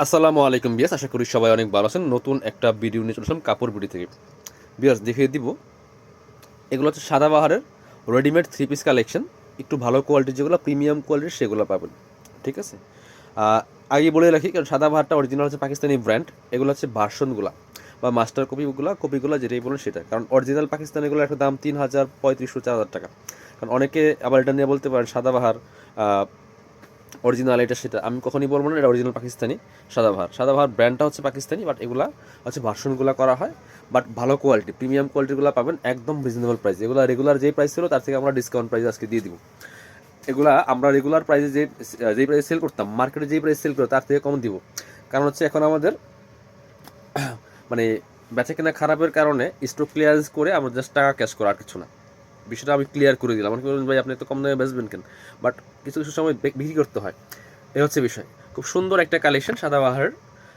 আসসালামু আলাইকুম বিয়াস আশা করি সবাই অনেক ভালো আছেন। নতুন একটা ভিডিও নিয়ে চলেছিলাম কাপড় বিডি থেকে। বিয়াস দেখিয়ে দিব। এগুলো হচ্ছে সাদাবাহারের রেডিমেড থ্রি পিস কালেকশন একটু ভালো কোয়ালিটির যেগুলো প্রিমিয়াম কোয়ালিটির সেগুলো পাবেন। ঠিক আছে? আগে বলে রাখি, কারণ সাদাবাহারটা অরিজিনাল হচ্ছে পাকিস্তানি ব্র্যান্ড এগুলো হচ্ছে ভার্সনগুলো বা মাস্টার কপিগুলো কপিগুলো যেটাই বলুন সেটা। কারণ অরিজিনাল পাকিস্তানিগুলো একটা দাম তিন হাজার পঁয়ত্রিশশো চার হাজার টাকা। কারণ অনেকে আবার এটা নিয়ে বলতে পারেন সাদাবাহার অরিজিনাল এটা সেটা, আমি কখনই বলব না, এটা অরিজিনাল পাকিস্তানি সাদাভার সাদাভার ব্র্যান্ডটা হচ্ছে পাকিস্তানি বাট এগুলা হচ্ছে ভার্সনগুলো করা হয় বাট ভালো কোয়ালিটি প্রিমিয়াম কোয়ালিটিগুলো পাবেন একদম রিজনেবল প্রাইস এগুলো রেগুলার যেই প্রাইস ছিল, তার থেকে আমরা ডিসকাউন্ট প্রাইস আজকে দিয়ে দিব। এগুলা আমরা রেগুলার প্রাইসে যে, যেই প্রাইসে সেল করতাম মার্কেটে যেই প্রাইস সেল করতাম তার থেকে কম দিব। কারণ হচ্ছে এখন আমাদের মানে বেচা কেনা খারাপের কারণে স্টক ক্লিয়ারেন্স করে আমরা জাস্ট টাকা ক্যাশ করা আর কিছু না। বিষয়টা আমি ক্লিয়ার করে দিলাম। আমাকে বলুন ভাই, আপনি তো কম দামে বেচবেন কেন? বাট কিছু কিছু সময় বিক্রি করতে হয়। এই হচ্ছে বিষয়। খুব সুন্দর একটা কালেকশন সাদাবাহারের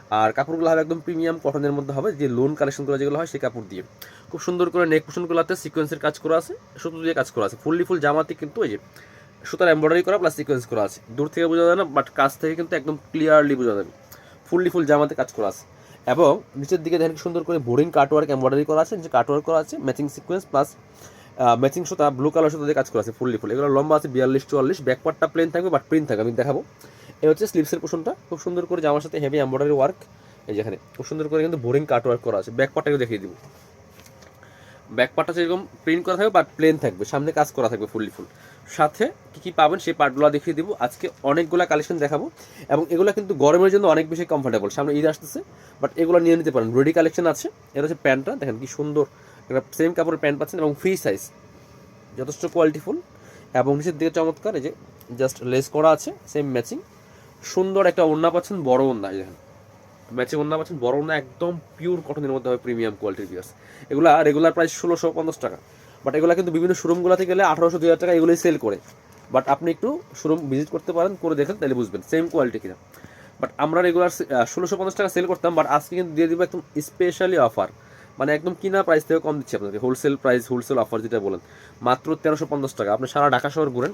আর কাপড়গুলো হবে একদম প্রিমিয়াম কটনের মধ্যে হবে। যে লোন কালেকশনগুলো যেগুলো হয়, সেই কাপড় দিয়ে। খুব সুন্দর করে নেক পোশনগুলোতে সিকোয়েন্সের কাজ করা আছে, সুতো দিয়ে কাজ করা আছে। ফুললি ফুল জামাতে কিন্তু এই যে সুতার এমব্রয়ডারি করা প্লাস সিকোয়েন্স করা আছে। দূর থেকে বোঝা যায় না বাট কাছ থেকে কিন্তু একদম ক্লিয়ারলি বোঝা যাবে। ফুললি ফুল জামাতে কাজ করা আছে। এবং নিচের দিকে দেখেন সুন্দর করে বোরিং কাটওয়ার্ক এমব্রয়ডারি করা আছে, নিচে কাটওয়ার্ক করা আছে ম্যাচিং সিকোয়েন্স প্লাস ম্যাচিং সুতা ব্লু কালার সুতা দিয়ে কাজ করা আছে ফুললি ফুল এগুলো লম্বা আছে বিয়াল্লিশ, চুয়াল্লিশ ব্যাক পার্টটা প্লেন থাকবে বাট প্রিন্ট থাকবে, আমি দেখাবো। এই হচ্ছে স্লিপসের পোশনটা খুব সুন্দর করে জামার সাথে হেভি এমব্রয়ডারি ওয়ার্ক এই যেখানে খুব সুন্দর করে কিন্তু বোরিং কাট ওয়ার্ক করা আছে। ব্যাক পার্টটাকে দেখিয়ে দিব। ব্যাক পার্টটা যেরকম প্রিন্ট করা থাকবে বাট প্লেন থাকবে। সামনে কাজ করা থাকবে ফুললি ফুল সাথে কি কি পাবেন সেই পার্টগুলো দেখিয়ে দিব। আজকে অনেকগুলো কালেকশন দেখাবো। এবং এগুলো কিন্তু গরমের জন্য অনেক বেশি কমফোর্টেবল সামনে ঈদ আসতেছে বাট এগুলো নিয়ে নিতে পারেন। রেডি কালেকশন আছে। এটা হচ্ছে প্যান্টটা। দেখেন কি সুন্দর সেম কাপড়ের প্যান্ট পাচ্ছেন এবং ফ্রি সাইজ যথেষ্ট কোয়ালিটিফুল এবং নিচের দিকে চমৎকার, এই যে জাস্ট লেস করা আছে সেম ম্যাচিং সুন্দর একটা ওড়না পাচ্ছেন, বড় এই দেখেন। ম্যাচিং ওড়না পাচ্ছেন, বড় ওড়না একদম পিওর কটনের মধ্যে হবে প্রিমিয়াম কোয়ালিটির পিয়ার্স এগুলা রেগুলার প্রাইস ষোলোশো পঞ্চাশ টাকা। বাট এগুলো কিন্তু বিভিন্ন শোরুমগুলোতে গেলে আঠারোশো দুই হাজার টাকা এগুলোই সেল করে। বাট আপনি একটু শোরুম ভিজিট করতে পারেন, করে দেখেন, তাহলে বুঝবেন সেম কোয়ালিটি কিনা। বাট আমরা রেগুলার ষোলোশো পঞ্চাশ টাকা সেল করতাম বাট আজকে কিন্তু দিয়ে দিব একদম স্পেশালি অফার মানে একদম কিনা প্রাইস থেকে কম দিচ্ছি আপনাকে। হোলসেল প্রাইস হোলসেল অফার যেটা বলেন, মাত্র তেরোশো পঞ্চাশ টাকা। আপনি সারা ঢাকা শহর ঘুরেন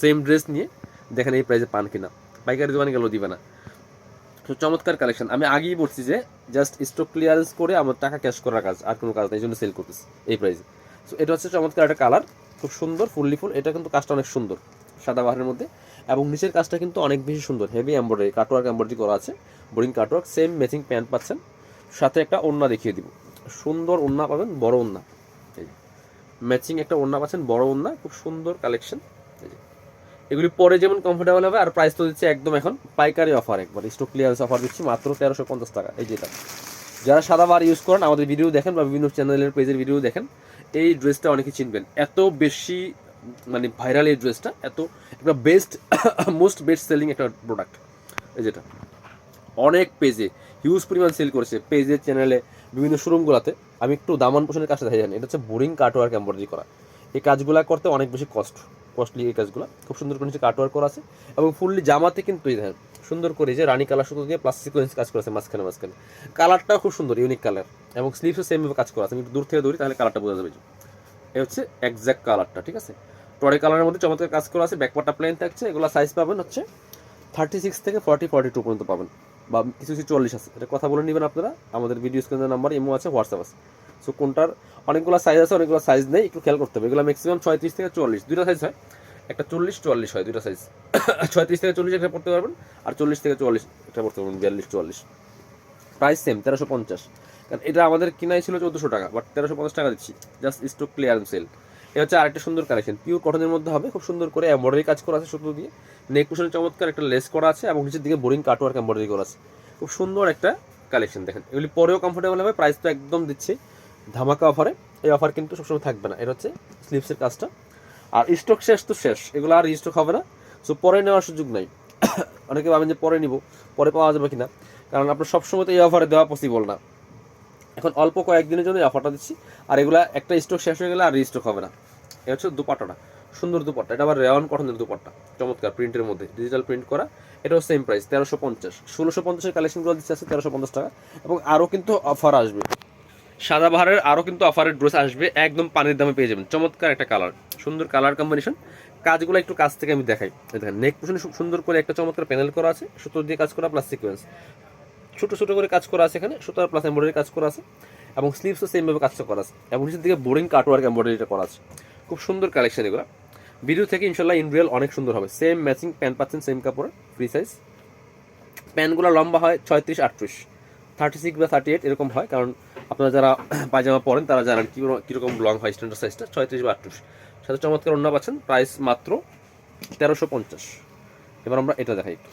সেম ড্রেস নিয়ে দেখেন এই প্রাইসে পান কিনা। পাইকারি দোকানে গেলেও দিবে না। তো চমৎকার কালেকশন আমি আগেই বলছি যে জাস্ট স্টক ক্লিয়ারেন্স করে আমার টাকা ক্যাশ করার কাজ, আর কোনো কাজ নেই জন্য সেল করতেছি এই প্রাইসে সো এটা হচ্ছে চমৎকার একটা কালার খুব সুন্দর ফুললি ফুল এটা কিন্তু কাজটা অনেক সুন্দর, সাদা বাহারের মধ্যে। এবং নিচের কাজটা কিন্তু অনেক বেশি সুন্দর হেভি এম্ব্রয়ডারি কাটওয়ার্ক এম্ব্রয়ডারি করা আছে boring cutwork same matching pant পাচ্ছেন। সাথে একটা ওড়না দেখিয়ে দিব। সুন্দর ওড়না পাবেন, বড় ওড়না। এই ম্যাচিং একটা ওড়না পাচ্ছেন, বড় ওড়না, খুব সুন্দর কালেকশন এই যে, এগুলি পরে যেমন কমফোর্টেবল হবে, আর প্রাইস তো দিচ্ছে একদম এখন পাইকারি অফার একবার স্টক ক্লিয়ারেন্স অফার দিচ্ছি মাত্র তেরোশো পঞ্চাশ টাকা। এই যেটা যারা সাদা বার ইউজ করেন, আমাদের ভিডিও দেখেন বা বিভিন্ন চ্যানেলের পেজের ভিডিও দেখেন, এই ড্রেসটা অনেকে চিনবেন। এত বেশি মানে ভাইরাল এই ড্রেসটা এত, একটা বেস্ট মোস্ট বেস্ট সেলিং একটা প্রোডাক্ট এই যেটা অনেক পেজে হিউজ পরিমাণ সেল করেছে পেজে চ্যানেলে বিভিন্ন শোরুমগুলোতে আমি একটু দামান পোষণের কাজটা দেখে জানি। এটা হচ্ছে বোরিং কাটওয়ার্ক এম্ব্রয়ডারি করা। এই কাজগুলো করতে অনেক বেশি কষ্ট কস্টলি এই কাজগুলো। খুব সুন্দর করে নিচে কাটওয়ার্ক করা আছে এবং ফুললি জামাতে কিন্তু এই দেখেন, সুন্দর করে যে রানী কালার সুতো দিয়ে প্লাস সিকোয়েন্স কাজ করেছে মাঝখানে মাঝখানে। কালারটাও খুব সুন্দর ইউনিক কালার এবং স্লিভসও সেমভাবে কাজ করা আছে। একটু দূর থেকে দৌড়ি তাহলে কালারটা বোঝা যাবে। এই হচ্ছে এক্স্যাক্ট কালারটা ঠিক আছে? টরে কালারের মধ্যে চমৎকার কাজ করা আছে ব্যাকপার্টটা প্লেন থাকছে, এগুলো সাইজ পাবেন হচ্ছে থার্টি সিক্স থেকে ফর্টি ফর্টি টু পর্যন্ত পাবেন। বা কিছু কিছু চল্লিশ আছে। এটা কথা বলে নেবেন আপনারা। আমাদের ভিডিও স্ক্রিনের নাম্বার ইমো আছে হোয়াটসঅ্যাপ আছে। সো কোনটার অনেকগুলো সাইজ আছে, অনেকগুলো সাইজ নেই, একটু খেয়াল করতে হবে। এগুলো ম্যাক্সিমাম ছয়ত্রিশ থেকে চল্লিশ। দুইটা সাইজ হয়। একটা চল্লিশ চুয়াল্লিশ হয় দুইটা সাইজ ছয়ত্রিশ থেকে চল্লিশ একটা পড়তে পারবেন, আর চল্লিশ থেকে চুয়াল্লিশ একটা পড়তে পারবেন, বিয়াল্লিশ, চুয়াল্লিশ। প্রাইস সেম তেরোশো পঞ্চাশ। কারণ এটা আমাদের কিনাই ছিল চৌদ্দশো টাকা বাট তেরোশো পঞ্চাশ টাকা দিচ্ছি। জাস্ট স্টক ক্লিয়ারেন্স সেল এটা হচ্ছে আরেকটা সুন্দর কালেকশন পিওর কটনের মধ্যে হবে, খুব সুন্দর করে এমব্রয়ডারি কাজ করা আছে সুতো দিয়ে। নেক কুশনে চমৎকার একটা লেস করা আছে এবং নিচের দিকে বোরিং কাটওয়ার্ক এমব্রয়ডারি করা আছে। খুব সুন্দর একটা কালেকশন দেখেন। এগুলি পরেও কমফোর্টেবল হবে প্রাইস তো একদম দিচ্ছে। ধামাকা অফারে এই অফার কিন্তু সবসময় থাকবে না। এটা হচ্ছে স্লিপসের কাজটা। আর স্টক শেষ তো শেষ। এগুলো আর স্টক হবে না। সো পরে নেওয়ার সুযোগ নাই। অনেকে ভাবেন যে পরে নিব। পরে পাওয়া যাবে কিনা? কারণ আপনার সবসময় তো এই অফারে দেওয়া পসিবল না। এখন অল্প কয়েকদিনের জন্য অফারটা দিচ্ছি। আর এগুলা একটা স্টক শেষ হয়ে গেলে আর স্টক হবে না। হচ্ছে দুপাট্টাটা। সুন্দর দুপাট্টা। এটা আবার রেওয়ান কটনের দুপাট্টা। চমৎকার প্রিন্টের মধ্যে। ডিজিটাল প্রিন্ট করা। এটাও সেম প্রাইস তেরোশো পঞ্চাশ। ষোলোশো পঞ্চাশের কালেকশনগুলো দিচ্ছে আছে তেরোশো পঞ্চাশ টাকা। এবং আরও কিন্তু অফার আসবে। সাদা বাহারের আরও কিন্তু অফারের ড্রেস আসবে। একদম পানির দামে পেয়ে যাবেন। চমৎকার একটা কালার সুন্দর কালার কম্বিনেশন কাজগুলো একটু কাছ থেকে আমি দেখাই। দেখেন নেক পোশনে খুব সুন্দর করে একটা চমৎকার প্যানেল করা আছে। সুতো দিয়ে কাজ করা প্লাস সিকোয়েন্স ছোট ছোট করে কাজ করা আছে এখানে। সুতার প্লাস এমব্রয়ডারি কাজ করা আছে। এবং স্লিভসও সেমভাবে কাজটা করা আছে। এবং নিচের দিকে বোরিং কাটওয়ার্ক এমব্রয়ডারিটা করা আছে। খুব সুন্দর কালেকশন এগুলো। ভিডিও থেকে ইনশাল্লাহ ইন রিয়েল অনেক সুন্দর হবে। সেম ম্যাচিং প্যান্ট পাচ্ছেন সেম কাপড় ফ্রি সাইজ প্যান্টগুলো লম্বা হয় ছয়ত্রিশ, আটত্রিশ। থার্টি সিক্স বা থার্টি এইট এরকম হয়, কারণ আপনারা যারা পায়জামা পরেন, তারা জানেন কী কীরকম লং হয় স্ট্যান্ডার্ড সাইজটা ছয়ত্রিশ বা আটত্রিশ। সাথে চমৎকার অন্য পাচ্ছেন প্রাইস মাত্র তেরোশো পঞ্চাশ। এবার আমরা এটা দেখাই একটু।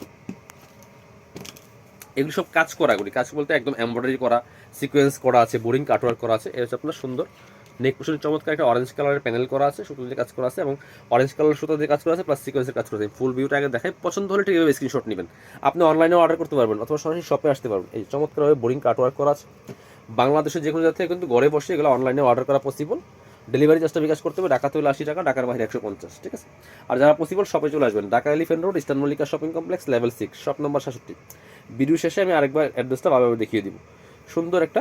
এগুলি সব কাজ করা এগুলি। কাজ বলতে একদম এমব্রয়ডারি করা সিকোয়েন্স করা আছে বোরিং কাটওয়ার্ক করা আছে এটা হচ্ছে আপনার সুন্দর নেক চমৎকার একটা অরেঞ্জ কালারের প্যানেল করা আছে, সুতো দিয়ে কাজ করা আছে এবং অরেঞ্জ কালার সুতো দিয়ে কাজ করা আছে প্লাস সিকোয়েন্সের কাজ করা আছে। ফুল ভিউটা আগে দেখাই। পছন্দ হলে ঠিক এভাবে স্ক্রিনশট নেবেন। আপনি অনলাইনেও অর্ডার করতে পারবেন, অথবা সরাসরি শপে আসতে পারবেন। এই চমৎকারভাবে বোরিং কাটওয়ার্ক করা আছে। বাংলাদেশের যে কোনো জায়গা থেকে কিন্তু ঘরে বসে এগুলো অনলাইনে অর্ডার করা পসিবল ডেলিভারি চার্জটা বিকাশ করতে হবে, ঢাকাতে হলে আশি টাকা, ঢাকার বাইরে একশো পঞ্চাশ, ঠিক আছে? আর যারা পসিবল শপে চলে আসবেন। Dhaka elephant road eastern Mallika shopping complex level six shop number সাতষট্টি ভিডিও শেষে আমি আরেকবার অ্যাড্রেসটা ভালোভাবে দেখিয়ে দিব। সুন্দর একটা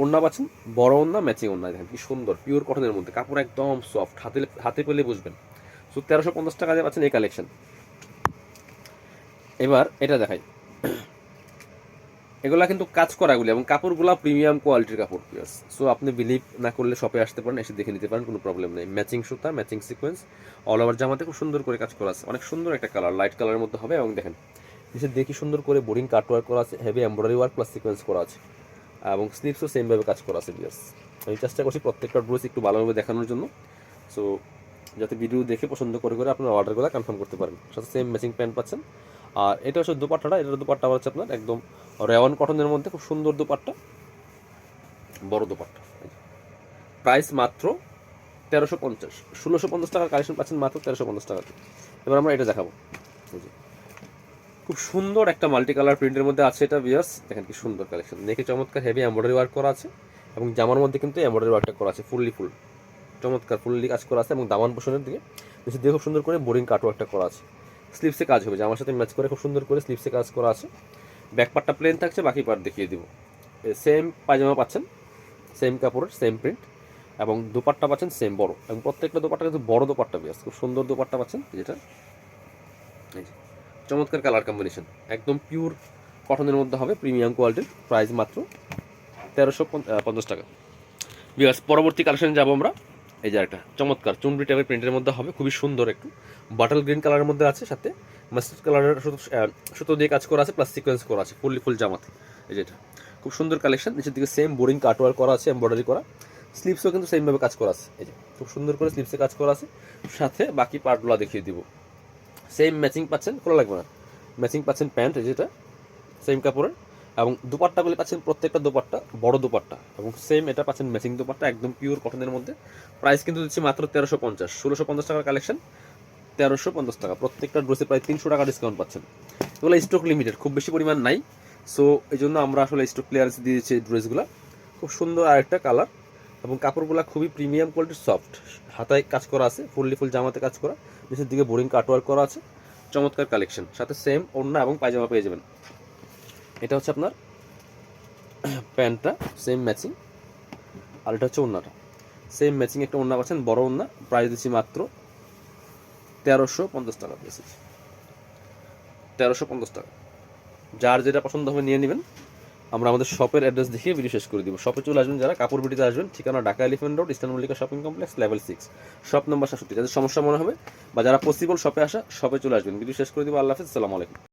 ওড়না পাচ্ছেন বড় ওড়না, ম্যাচিং ওড়না, দেখেন কি সুন্দর পিওর কটনের মধ্যে, কাপড় একদম সফট হাতে হাতে পেলে বুঝবেন। সো তেরোশো পঞ্চাশ টাকা দিয়ে পাচ্ছেন এই কালেকশন এবার এটা দেখাই। এগুলা কিন্তু কাজ করাগুলি এবং কাপড়গুলা প্রিমিয়াম কোয়ালিটির কাপড় সো আপনি বিলিভ না করলে শপে আসতে পারেন, এসে দেখে নিতে পারেন, কোনো প্রবলেম নেই। ম্যাচিং সুতা ম্যাচিং সিকোয়েন্স অল ওভার জামাতে খুব সুন্দর করে কাজ করা আছে। অনেক সুন্দর একটা কালার লাইট কালারের মধ্যে হবে এবং দেখেন নিচে দেখি সুন্দর করে বোরিং কাট ওয়ার্ক করা আছে heavy embroidery work plus sequence করা আছে। এবং স্লিপসও সেমভাবে কাজ করা আছে বিয়ার্স আমি চেষ্টা করছি প্রত্যেকটা ড্রেস একটু ভালোভাবে দেখানোর জন্য। সো যাতে ভিডিও দেখে পছন্দ করে করে আপনার অর্ডারগুলো কনফার্ম করতে পারেন। সাথে সেম ম্যাচিং প্যান্ট পাচ্ছেন। আর এটা হচ্ছে দুপাট্টাটা। এটার দুপাট্টা হচ্ছে আপনার একদম রেওয়ান কটনের মধ্যে খুব সুন্দর দুপাট্টা। বড় দুপাট্টা। প্রাইস মাত্র তেরোশো পঞ্চাশ। ষোলোশো পঞ্চাশ টাকার কালেকশন পাচ্ছেন মাত্র তেরোশো পঞ্চাশ টাকা এবার আমরা এটা দেখাবো। যে। খুব সুন্দর একটা মাল্টি কালার প্রিন্টের মধ্যে আছে এটা বিয়ার্স দেখেন কি সুন্দর কালেকশন নেকে চমৎকার হেভি এমব্রয়ডারি ওয়ার্ক করা আছে এবং জামার মধ্যে কিন্তু এমব্রয়ডারি ওয়ার্কটা করা আছে ফুললি ফুল চমৎকার ফুললি কাজ করা আছে এবং দামান পোষণের দিকে নিচের দিকে খুব সুন্দর করে বোরিং কাটওয়ার্কটা করা আছে। স্লিপসে কাজ হবে, জামার সাথে ম্যাচ করে খুব সুন্দর করে স্লিপসে কাজ করা আছে। ব্যাক পার্টটা প্লেন থাকছে, বাকি পার্ট দেখিয়ে দিব। সেম পায়জামা পাচ্ছেন সেম কাপড়ের সেম প্রিন্ট এবং দোপাট্টা পাচ্ছেন সেম বড়। এবং প্রত্যেকটা দোপাট্টা কিন্তু বড় দোপাট্টা বেশ খুব সুন্দর দোপাট্টা পাচ্ছেন যেটা এই যে। চমৎকার কালার কম্বিনেশন একদম পিওর কটনের মধ্যে হবে প্রিমিয়াম কোয়ালিটির প্রাইস মাত্র তেরোশো পঞ্চাশ টাকা। বিকজ পরবর্তী কালেকশন যাব আমরা। এই যে একটা চমৎকার, চুনরি টাইপের প্রিন্টের মধ্যে হবে, খুবই সুন্দর একটু। বাটল গ্রিন কালারের মধ্যে আছে সাথে মাস্টার্ড কালারের সুতো দিয়ে কাজ করা আছে প্লাস সিকোয়েন্স করা আছে ফুললি ফুল জামাতে। এই যে এটা, খুব সুন্দর কালেকশন নিচের দিকে সেম বোরিং কাটওয়ার করা আছে এমব্রয়ডারি করা। স্লিপসও কিন্তু সেমভাবে কাজ করা আছে। এই যে, খুব সুন্দর করে স্লিপসে কাজ করা আছে। সাথে বাকি পার্টগুলো দেখিয়ে দিব। সেম ম্যাচিং পাচ্ছেন খোলা লাগবে না। ম্যাচিং পাচ্ছেন প্যান্ট যেটা সেম কাপড়ের। এবং দুপাট্টাগুলি পাচ্ছেন প্রত্যেকটা দুপাট্টা, বড় দুপাট্টা। এবং সেম এটা পাচ্ছেন ম্যাচিং দুপাট্টা, একদম পিওর কটনের মধ্যে। প্রাইস কিন্তু দিচ্ছি মাত্র তেরোশো পঞ্চাশ, ষোলোশো পঞ্চাশ টাকার কালেকশন তেরোশো পঞ্চাশ টাকা, প্রত্যেকটা ড্রেসে প্রায় তিনশো টাকা ডিসকাউন্ট পাচ্ছেন। এগুলো স্টক লিমিটেড খুব বেশি পরিমাণ নাই। সো এই জন্য আমরা আসলে স্টক ক্লিয়ারেন্স দিয়েছি ড্রেসগুলো খুব সুন্দর আরেকটা কালার এবং কাপড়গুলো খুবই প্রিমিয়াম কোয়ালিটির সফট হাতায় কাজ করা আছে, ফুললি ফুল জামাতে কাজ করা। নিচের দিকে বোরিং কাটওয়ার্ক করা আছে। চমৎকার কালেকশন সাথে সেম ওড়না এবং পায়জামা পেয়ে যাবেন। এটা হচ্ছে আপনার প্যান্টটা সেম ম্যাচিং আর এটা হচ্ছে ওড়নাটা। সেম ম্যাচিং একটা ওড়না পাচ্ছেন, বড় ওড়না। প্রাইস দিচ্ছি মাত্র তেরোশো পঞ্চাশ টাকা। দিয়েছি তেরোশো পঞ্চাশ টাকা। যার যেটা পছন্দ হবে নিয়ে নেবেন। আমরা আমাদের শপের অ্যাড্রেস দেখিয়ে ভিডিও শেষ করে দিব। শপে চলে আসবেন যারা, কাপড় বিটিতে আসবেন, ঠিকানা Dhaka elephant road eastern Mallika shopping complex level six shop number সাতষট্টি যাদের সমস্যা মনে হবে বা যারা পসিবল শপে আসা শপে চলে আসবেন। ভিডিও শেষ করে দিব। আল্লাহ হাফিজ। আসসালামু আলাইকুম।